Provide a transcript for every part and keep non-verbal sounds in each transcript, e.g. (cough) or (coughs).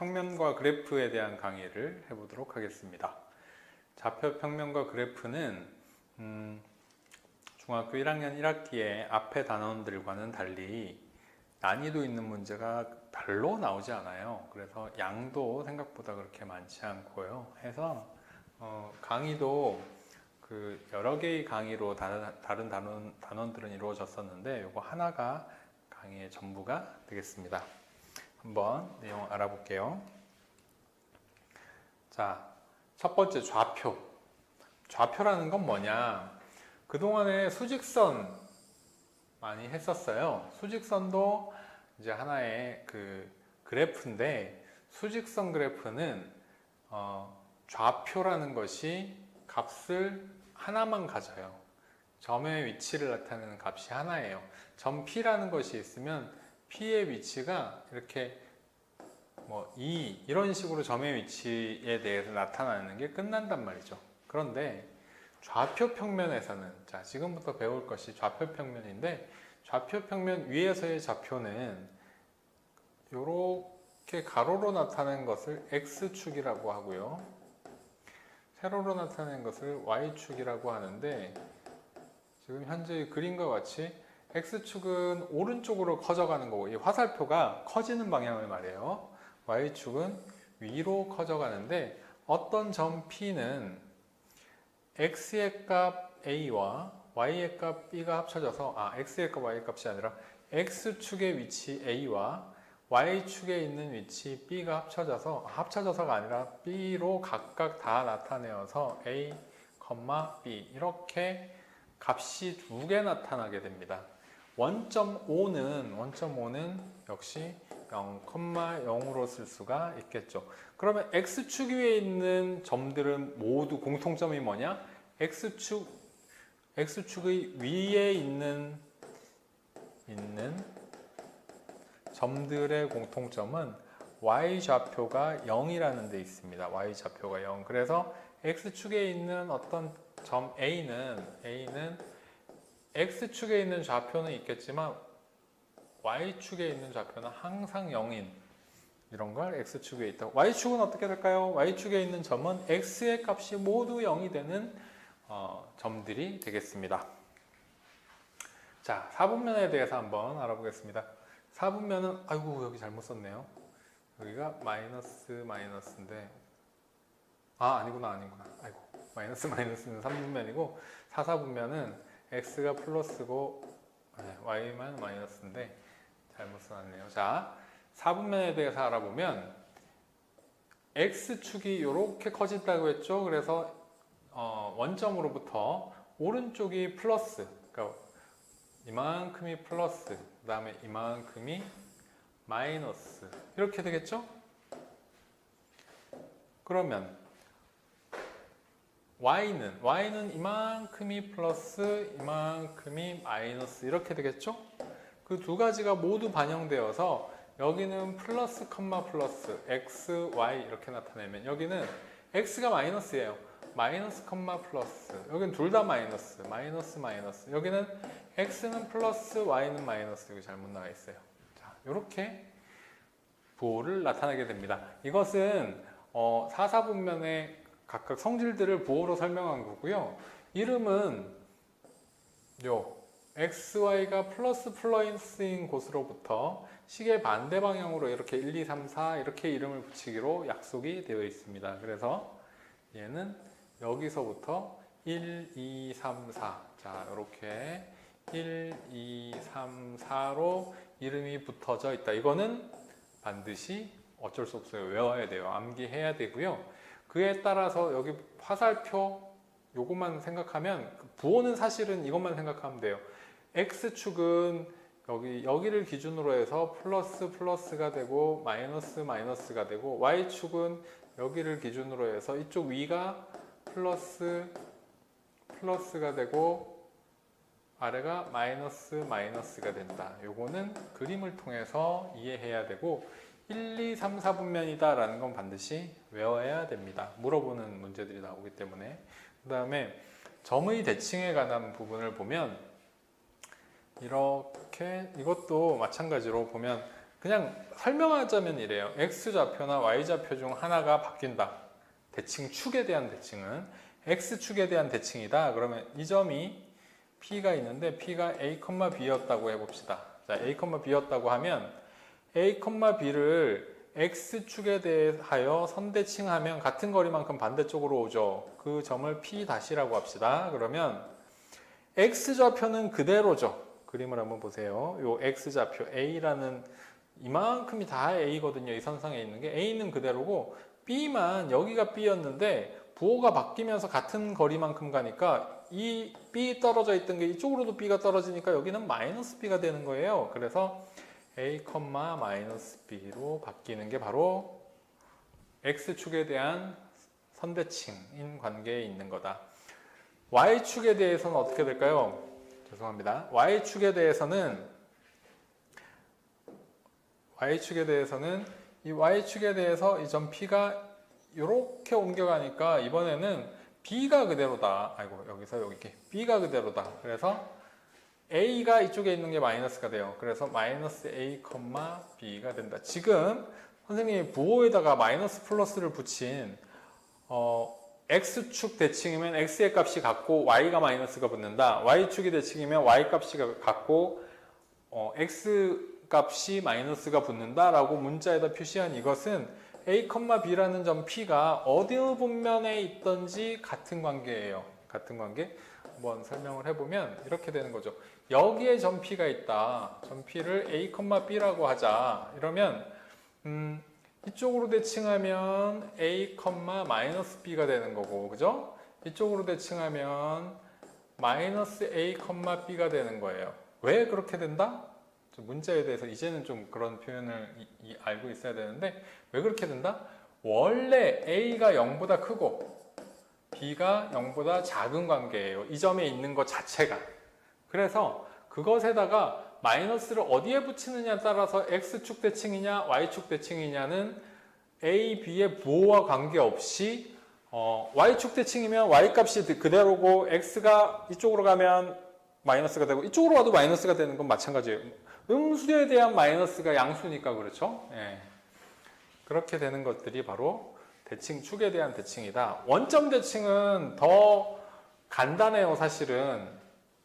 평면과 그래프에 대한 강의를 해보도록 하겠습니다. 좌표 평면과 그래프는 음, 중학교 1학년 1학기에 앞에 단원들과는 달리 난이도 있는 문제가 별로 나오지 않아요. 그래서 양도 생각보다 그렇게 많지 않고요. 해서 어, 강의도 그 여러 개의 강의로 다른, 다른 단원, 단원들은 이루어졌었는데 이거 하나가 강의의 전부가 되겠습니다. 한번 내용 알아볼게요. 자, 첫 번째 좌표. 좌표라는 건 뭐냐? 그동안에 수직선 많이 했었어요. 수직선도 이제 하나의 그 그래프인데 수직선 그래프는 어, 좌표라는 것이 값을 하나만 가져요. 점의 위치를 나타내는 값이 하나예요. 점 P라는 것이 있으면 P의 위치가 이렇게 뭐 2, 이런 식으로 점의 위치에 대해서 나타나는 게 끝난단 말이죠. 그런데 좌표 평면에서는 자 지금부터 배울 것이 좌표 평면인데 좌표 평면 위에서의 좌표는 이렇게 가로로 나타낸 것을 x축이라고 하고요. 세로로 나타낸 것을 y축이라고 하는데 지금 현재 그림과 같이 x축은 오른쪽으로 커져가는 거고 이 화살표가 커지는 방향을 말해요. y축은 위로 커져가는데 어떤 점 P는 x의 값 a와 y의 값 b가 합쳐져서 아 x의 값 y의 값이 아니라 x축의 위치 a와 y축에 있는 위치 b가 합쳐져서 아, 합쳐져서가 아니라 b로 각각 다 나타내어서 a, b 이렇게 값이 두 개 나타나게 됩니다. 원점 5는 원점 5는 역시 0,0으로 쓸 수가 있겠죠. 그러면 x축 위에 있는 점들은 모두 공통점이 뭐냐? x축 x축의 위에 있는 있는 점들의 공통점은 y 좌표가 0이라는 데 있습니다. y 좌표가 0. 그래서 x축에 있는 어떤 점 a는 a는 x축에 있는 좌표는 있겠지만 y축에 있는 좌표는 항상 0인 이런 걸 x축에 있다. y축은 어떻게 될까요? y축에 있는 점은 x의 값이 모두 0이 되는 어, 점들이 되겠습니다. 자, 4분면에 대해서 한번 알아보겠습니다. 4분면은 아이고 여기 잘못 썼네요. 여기가 마이너스 마이너스인데 아 아니구나 아니구나 아이고 마이너스 마이너스는 3분면이고 4, 4분면은 x가 플러스고 네, y만 마이너스인데 잘못 써놨네요. 자, 4분면에 대해서 알아보면 x축이 이렇게 커진다고 했죠. 그래서 어, 원점으로부터 오른쪽이 플러스, 그러니까 이만큼이 플러스, 그 다음에 이만큼이 마이너스 이렇게 되겠죠? 그러면 y는 y는 이만큼이 플러스, 이만큼이 마이너스 이렇게 되겠죠? 그 두 가지가 모두 반영되어서 여기는 플러스 컴마 플러스 x, y 이렇게 나타내면 여기는 x가 마이너스예요. 마이너스 컴마 플러스. 여기는 둘 다 마이너스. 마이너스 마이너스. 여기는 x는 플러스 y는 마이너스. 여기 잘못 나와 있어요. 자 이렇게 부호를 나타내게 됩니다. 이것은 어, 사사분면의 각각 성질들을 부호로 설명한 거고요 이름은 요 xy가 플러스 플러스인 곳으로부터 시계 반대 방향으로 이렇게 1, 2, 3, 4 이렇게 이름을 붙이기로 약속이 되어 있습니다 그래서 얘는 여기서부터 1, 2, 3, 4. 자, 이렇게 1, 2, 3, 4로 이름이 붙어져 있다. 이거는 반드시 어쩔 수 없어요. 외워야 돼요. 암기해야 되고요. 그에 따라서 여기 화살표 요것만 생각하면 그 부호는 사실은 이것만 생각하면 돼요. X축은 여기 여기를 기준으로 해서 플러스 플러스가 되고 마이너스 마이너스가 되고 Y축은 여기를 기준으로 해서 이쪽 위가 플러스 플러스가 되고 아래가 마이너스 마이너스가 된다. 요거는 그림을 통해서 이해해야 되고 1, 2, 3, 4분면이다 라는 건 반드시 외워야 됩니다. 물어보는 문제들이 나오기 때문에 그 다음에 점의 대칭에 관한 부분을 보면 이렇게 이것도 마찬가지로 보면 그냥 설명하자면 이래요. x 좌표나 y 좌표 중 하나가 바뀐다. 대칭 축에 대한 대칭은 x 축에 대한 대칭이다. 그러면 이 점이 p가 있는데 p가 a, b였다고 해봅시다. 자, a, b였다고 하면 a, b를 x 축에 대하여 선대칭하면 같은 거리만큼 반대쪽으로 오죠. 그 점을 p 다시라고 합시다. 그러면 x 좌표는 그대로죠. 그림을 한번 보세요. 요 x 좌표 a라는 이만큼이 다 a거든요. 이 선상에 있는 게 a는 그대로고 b만 여기가 b였는데 부호가 바뀌면서 같은 거리만큼 가니까 이 b 떨어져 있던 게 이쪽으로도 b가 떨어지니까 여기는 마이너스 b가 되는 거예요. 그래서 a, 마이너스 b로 바뀌는 게 바로 x축에 대한 선대칭인 관계에 있는 거다. y축에 대해서는 어떻게 될까요? 죄송합니다. y축에 대해서는 y축에 대해서는 이 y축에 대해서 이 점 p가 이렇게 옮겨가니까 이번에는 b가 그대로다. 아이고 여기서 여기 b가 그대로다. 그래서 a가 이쪽에 있는 게 마이너스가 돼요. 그래서 마이너스 a, b가 된다. 지금 선생님이 부호에다가 마이너스 플러스를 붙인 어, x축 대칭이면 x의 값이 같고 y가 마이너스가 붙는다. y축이 대칭이면 y 값이 같고 어, x 값이 마이너스가 붙는다라고 문자에다 표시한 이것은 a, b라는 점 p가 어느 분면에 있던지 같은 관계예요. 같은 관계. 한번 설명을 해보면 이렇게 되는 거죠. 여기에 점 p가 있다. 점 p를 a, b라고 하자. 이러면 음, 이쪽으로 대칭하면 a, 마이너스 b가 되는 거고, 그죠? 이쪽으로 대칭하면 마이너스 a, b가 되는 거예요. 왜 그렇게 된다? 좀 문자에 대해서 이제는 좀 그런 표현을 이- 이- 알고 있어야 되는데 왜 그렇게 된다? 원래 a가 0보다 크고 b가 0보다 작은 관계예요. 이 점에 있는 것 자체가. 그래서 그것에다가 마이너스를 어디에 붙이느냐에 따라서 x축 대칭이냐 y축 대칭이냐는 a, b의 부호와 관계없이 어, y축 대칭이면 y 값이 그대로고 x가 이쪽으로 가면 마이너스가 되고 이쪽으로 와도 마이너스가 되는 건 마찬가지예요. 음수에 대한 마이너스가 양수니까 그렇죠. 예. 그렇게 되는 것들이 바로 대칭 축에 대한 대칭이다. 원점 대칭은 더 간단해요, 사실은.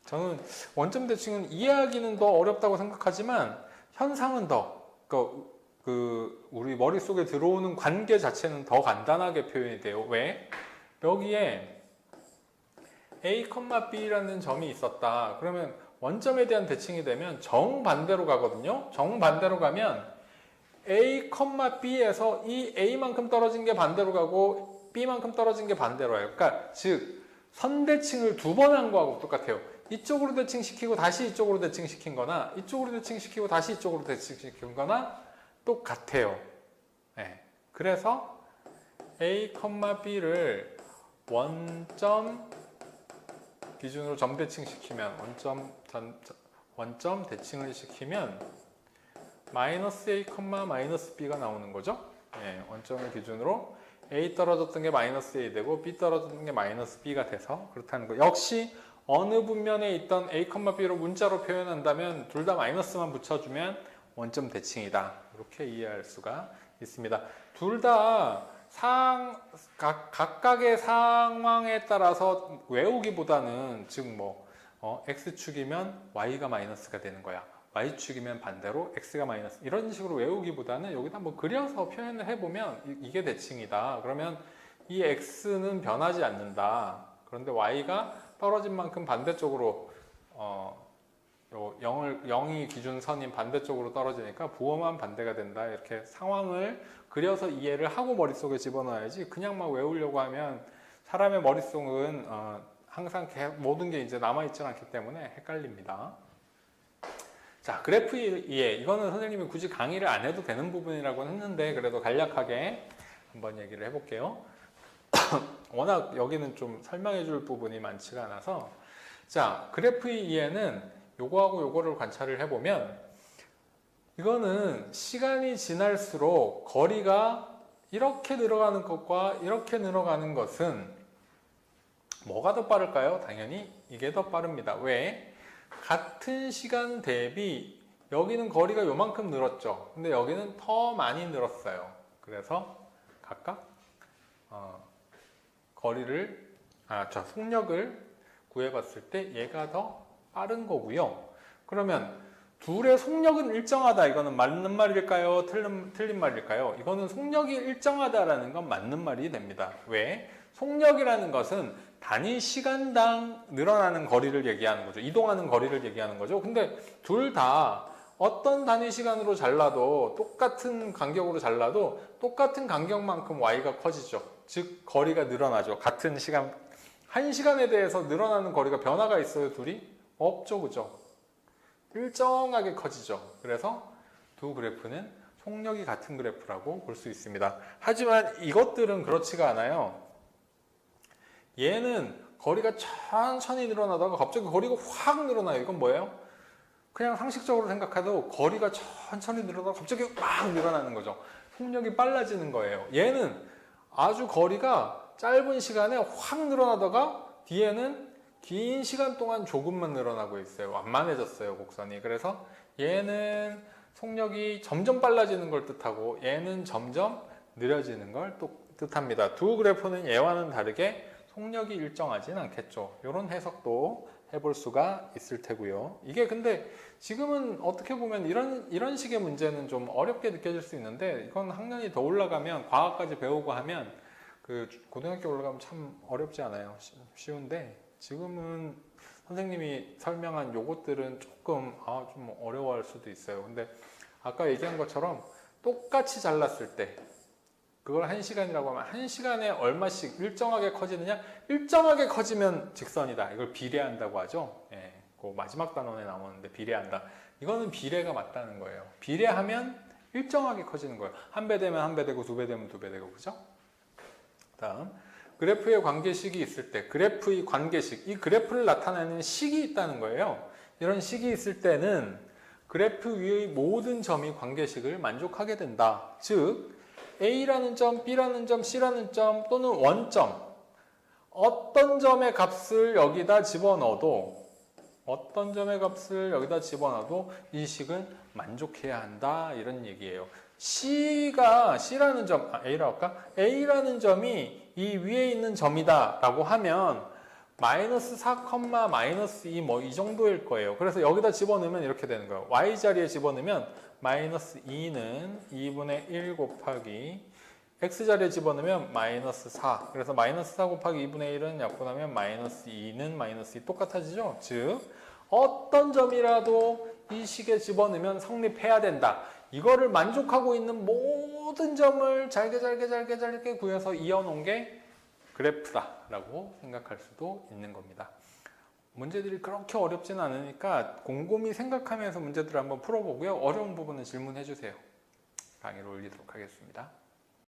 저는 원점 대칭은 이해하기는 더 어렵다고 생각하지만 현상은 더, 그, 그 우리 머릿속에 들어오는 관계 자체는 더 간단하게 표현이 돼요. 왜? 여기에 A, B라는 점이 있었다. 그러면 원점에 대한 대칭이 되면 정반대로 가거든요. 정반대로 가면 A, B에서 이 A만큼 떨어진 게 반대로 가고 B만큼 떨어진 게 반대로 해요. 그러니까 즉 선대칭을 두 번 한 거하고 똑같아요. 이쪽으로 대칭시키고 다시 이쪽으로 대칭시킨 거나 이쪽으로 대칭시키고 다시 이쪽으로 대칭시킨 거나 똑같아요. 네. 그래서 A, B를 원점 기준으로 점 대칭시키면 원점 전, 원점 대칭을 시키면 마이너스 A, 마이너스 B가 나오는 거죠. 예, 원점을 기준으로 A 떨어졌던 게 마이너스 A 되고 B 떨어졌던 게 마이너스 B가 돼서 그렇다는 거. 역시 어느 분면에 있던 A, B로 문자로 표현한다면 둘 다 마이너스만 붙여주면 원점 대칭이다. 이렇게 이해할 수가 있습니다. 둘 다 상, 각, 각각의 상황에 따라서 외우기보다는 즉 뭐, 어, X축이면 Y가 마이너스가 되는 거야. Y축이면 반대로 X가 마이너스. 이런 식으로 외우기보다는 여기다 뭐 그려서 표현을 해보면 이- 이게 대칭이다. 그러면 이 X는 변하지 않는다. 그런데 Y가 떨어진 만큼 반대쪽으로, 어, 요 0을, 0이 기준선인 반대쪽으로 떨어지니까 부호만 반대가 된다. 이렇게 상황을 그려서 이해를 하고 머릿속에 집어넣어야지 그냥 막 외우려고 하면 사람의 머릿속은 어, 항상 개- 모든 게 이제 남아있지 않기 때문에 헷갈립니다. 자, 그래프 이해. 이거는 선생님이 굳이 강의를 안 해도 되는 부분이라고 했는데 그래도 간략하게 한번 얘기를 해볼게요. (coughs) 워낙 여기는 좀 설명해 줄 부분이 많지가 않아서 자, 그래프 이해는 요거하고 요거를 관찰을 해보면 이거는 시간이 지날수록 거리가 이렇게 늘어가는 것과 이렇게 늘어가는 것은 뭐가 더 빠를까요? 당연히 이게 더 빠릅니다. 왜? 같은 시간 대비 여기는 거리가 요만큼 늘었죠. 근데 여기는 더 많이 늘었어요. 그래서 각각 어, 거리를 아, 저 속력을 구해봤을 때 얘가 더 빠른 거고요. 그러면 둘의 속력은 일정하다. 이거는 맞는 말일까요? 틀린, 틀린 말일까요? 이거는 속력이 일정하다라는 건 맞는 말이 됩니다. 왜? 속력이라는 것은 단위 시간당 늘어나는 거리를 얘기하는 거죠. 이동하는 거리를 얘기하는 거죠. 근데 둘 다 어떤 단위 시간으로 잘라도 똑같은 간격으로 잘라도 똑같은 간격만큼 y가 커지죠. 즉 거리가 늘어나죠. 같은 시간 한 시간에 대해서 늘어나는 거리가 변화가 있어요, 둘이? 없죠, 그죠? 일정하게 커지죠. 그래서 두 그래프는 속력이 같은 그래프라고 볼 수 있습니다. 하지만 이것들은 그렇지가 않아요. 얘는 거리가 천천히 늘어나다가 갑자기 거리가 확 늘어나요. 이건 뭐예요? 그냥 상식적으로 생각해도 거리가 천천히 늘어나다가 갑자기 막 늘어나는 거죠. 속력이 빨라지는 거예요. 얘는 아주 거리가 짧은 시간에 확 늘어나다가 뒤에는 긴 시간 동안 조금만 늘어나고 있어요. 완만해졌어요, 곡선이. 그래서 얘는 속력이 점점 빨라지는 걸 뜻하고 얘는 점점 느려지는 걸 또 뜻합니다. 두 그래프는 얘와는 다르게 속력이 일정하진 않겠죠. 이런 해석도 해볼 수가 있을 테고요. 이게 근데 지금은 어떻게 보면 이런 이런 식의 문제는 좀 어렵게 느껴질 수 있는데 이건 학년이 더 올라가면 과학까지 배우고 하면 그 고등학교 올라가면 참 어렵지 않아요. 쉬- 쉬운데 지금은 선생님이 설명한 요것들은 조금 아, 좀 어려워할 수도 있어요. 근데 아까 얘기한 것처럼 똑같이 잘랐을 때 그걸 한 시간이라고 하면 한 시간에 얼마씩 일정하게 커지느냐? 일정하게 커지면 직선이다. 이걸 비례한다고 하죠. 예, 그 마지막 단원에 나오는데 비례한다. 이거는 비례가 맞다는 거예요. 비례하면 일정하게 커지는 거예요. 한 배 되면 한 배 되고 두 배 되면 두 배 되고 그죠? 다음 그래프의 관계식이 있을 때 그래프의 관계식 이 그래프를 나타내는 식이 있다는 거예요. 이런 식이 있을 때는 그래프 위의 모든 점이 관계식을 만족하게 된다. 즉 A라는 점, B라는 점, C라는 점 또는 원점 어떤 점의 값을 여기다 집어넣어도 어떤 점의 값을 여기다 집어넣어도 이 식은 만족해야 한다 이런 얘기예요. C가 C라는 점, 아, A라고 할까? A라는 점이 이 위에 있는 점이다 라고 하면 마이너스 4, 마이너스 2 뭐 이 정도일 거예요. 그래서 여기다 집어넣으면 이렇게 되는 거예요. Y 자리에 집어넣으면 마이너스 2는 2분의 1 곱하기 x 자리에 집어넣으면 마이너스 4. 그래서 마이너스 4 곱하기 2분의 1은 약분하면 마이너스 2는 마이너스 2 똑같아지죠? 즉 어떤 점이라도 이 식에 집어넣으면 성립해야 된다. 이거를 만족하고 있는 모든 점을 잘게 잘게 잘게 잘게 구해서 이어놓은 게 그래프다라고 생각할 수도 있는 겁니다. 문제들이 그렇게 어렵지는 않으니까 곰곰이 생각하면서 문제들을 한번 풀어보고요. 어려운 부분은 질문해 주세요. 강의를 올리도록 하겠습니다.